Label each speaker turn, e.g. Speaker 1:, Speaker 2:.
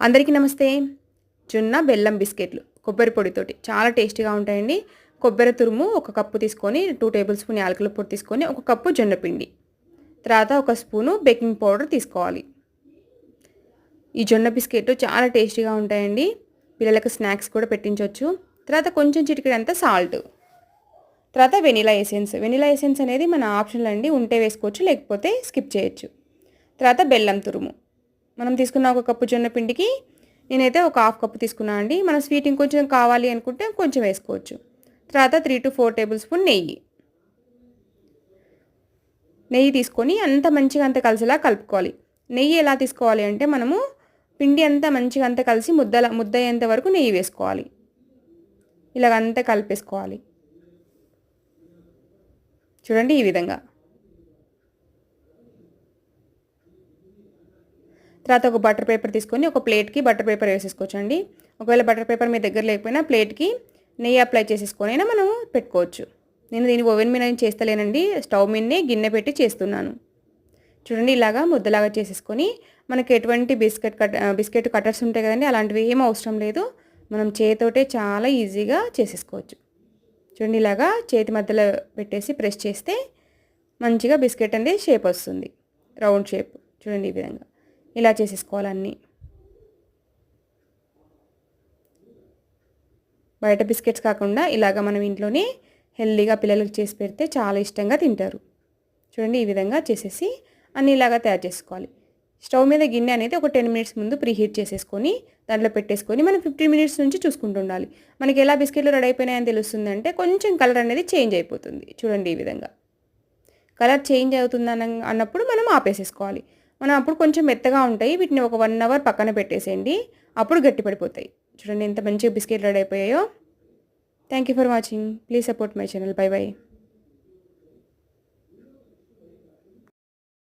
Speaker 1: అందరికీ నమస్తే. జొన్న బెల్లం బిస్కెట్లు కొబ్బరి పొడితోటి చాలా టేస్టీగా ఉంటాయండి. కొబ్బరి తురుము ఒక కప్పు తీసుకొని టూ టేబుల్ స్పూన్ యాలకుల పొడి తీసుకొని ఒక కప్పు జొన్న పిండి. తర్వాత ఒక స్పూను బేకింగ్ పౌడర్ తీసుకోవాలి. ఈ జొన్న బిస్కెట్ చాలా టేస్టీగా ఉంటాయండి. పిల్లలకు స్నాక్స్ కూడా పెట్టించవచ్చు తర్వాత కొంచెం చిటికడంతా సాల్ట్. తర్వాత వెనిలా ఎసెన్స్. వెనిలా ఎసెన్స్ అనేది మన ఆప్షన్లో అండి. ఉంటే వేసుకోవచ్చు లేకపోతే స్కిప్ చేయొచ్చు. తర్వాత బెల్లం తురుము. మనం తీసుకున్న ఒక కప్పు జొన్న పిండికి నేనైతే ఒక హాఫ్ కప్పు తీసుకున్నాను అండి. మన స్వీట్ ఇంకొంచెం కావాలి అనుకుంటే కొంచెం వేసుకోవచ్చు. తర్వాత three to four tablespoon నెయ్యి. నెయ్యి తీసుకొని అంత మంచిగా అంత కలిసేలా కలుపుకోవాలి. నెయ్యి ఎలా తీసుకోవాలి అంటే మనము పిండి అంతా మంచిగా అంతా కలిసి ముద్దల ముద్ద అయ్యేంత వరకు నెయ్యి వేసుకోవాలి. ఇలాగంతా కలిపేసుకోవాలి. చూడండి ఈ విధంగా. తర్వాత ఒక బటర్ పేపర్ తీసుకొని ఒక ప్లేట్కి బటర్ పేపర్ వేసేసుకోవచ్చండి. ఒకవేళ బటర్ పేపర్ మీ దగ్గర లేకపోయినా ప్లేట్కి నెయ్యి అప్లై చేసేసుకొని అయినా మనం పెట్టుకోవచ్చు. నేను దీన్ని ఓవెన్ మీద చేస్తలేనండి స్టవ్ మీదనే గిన్నె పెట్టి చేస్తున్నాను. చూడండి ఇలాగా ముద్దలాగా చేసేసుకొని మనకి ఎటువంటి బిస్కెట్ కట్ బిస్కెట్ కటర్స్ ఉంటాయి కదండి అలాంటివి ఏం అవసరం లేదు. మనం చేతోటే చాలా ఈజీగా చేసేసుకోవచ్చు. చూడండి ఇలాగా చేతి మధ్యలో పెట్టేసి ప్రెస్ చేస్తే మంచిగా బిస్కెట్ అనేది షేప్ వస్తుంది. రౌండ్ షేప్ చూడండి ఈ విధంగా. ఇలా చేసేసుకోవాలన్నీ. బయట బిస్కెట్స్ కాకుండా ఇలాగ మనం ఇంట్లోనే హెల్దీగా పిల్లలకు చేసి పెడితే చాలా ఇష్టంగా తింటారు. చూడండి ఈ విధంగా చేసేసి అన్ని ఇలాగా తయారు చేసుకోవాలి. స్టవ్ మీద గిన్నె అనేది ఒక టెన్ మినిట్స్ ముందు ప్రీహీట్ చేసేసుకొని దాంట్లో పెట్టేసుకొని మనం ఫిఫ్టీన్ మినిట్స్ నుంచి చూసుకుంటూ ఉండాలి. మనకి ఎలా బిస్కెట్లు రెడీ అయిపోయినాయని తెలుస్తుందంటే కొంచెం కలర్ అనేది చేంజ్ అయిపోతుంది. చూడండి ఈ విధంగా. కలర్ చేంజ్ అవుతుంది అన్న అన్నప్పుడు మనం ఆపేసేసుకోవాలి. మనం అప్పుడు కొంచెం మెత్తగా ఉంటాయి. వీటిని ఒక వన్ అవర్ పక్కన పెట్టేసేయండి. అప్పుడు గట్టి పడిపోతాయి చూడండి ఎంత మంచిగా biscuit ready అయిపోయాయో. Thank you for watching please support my channel bye bye